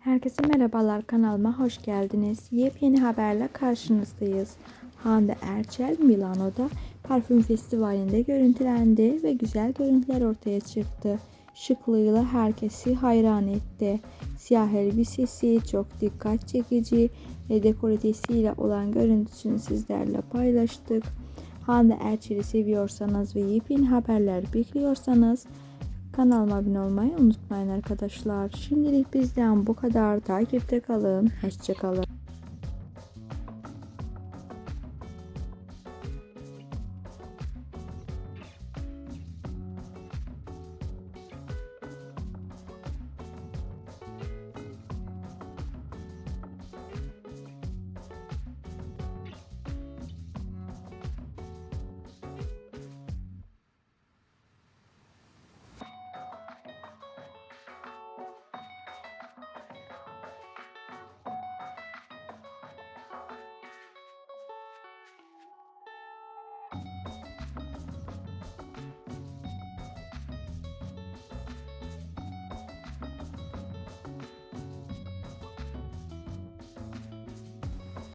Herkese merhabalar kanalıma hoş geldiniz. Yepyeni haberle karşınızdayız. Hande Erçel Milano'da parfüm festivalinde görüntülendi ve güzel görüntüler ortaya çıktı. Şıklığıyla herkesi hayran etti. Siyah elbisesi çok dikkat çekici ve dekoratesiyle olan görüntüsünü sizlerle paylaştık. Hande Erçel'i seviyorsanız ve yepyeni haberler bekliyorsanız Kanalıma abone olmayı unutmayın arkadaşlar. Şimdilik bizden bu kadar. Takipte kalın. Hoşçakalın.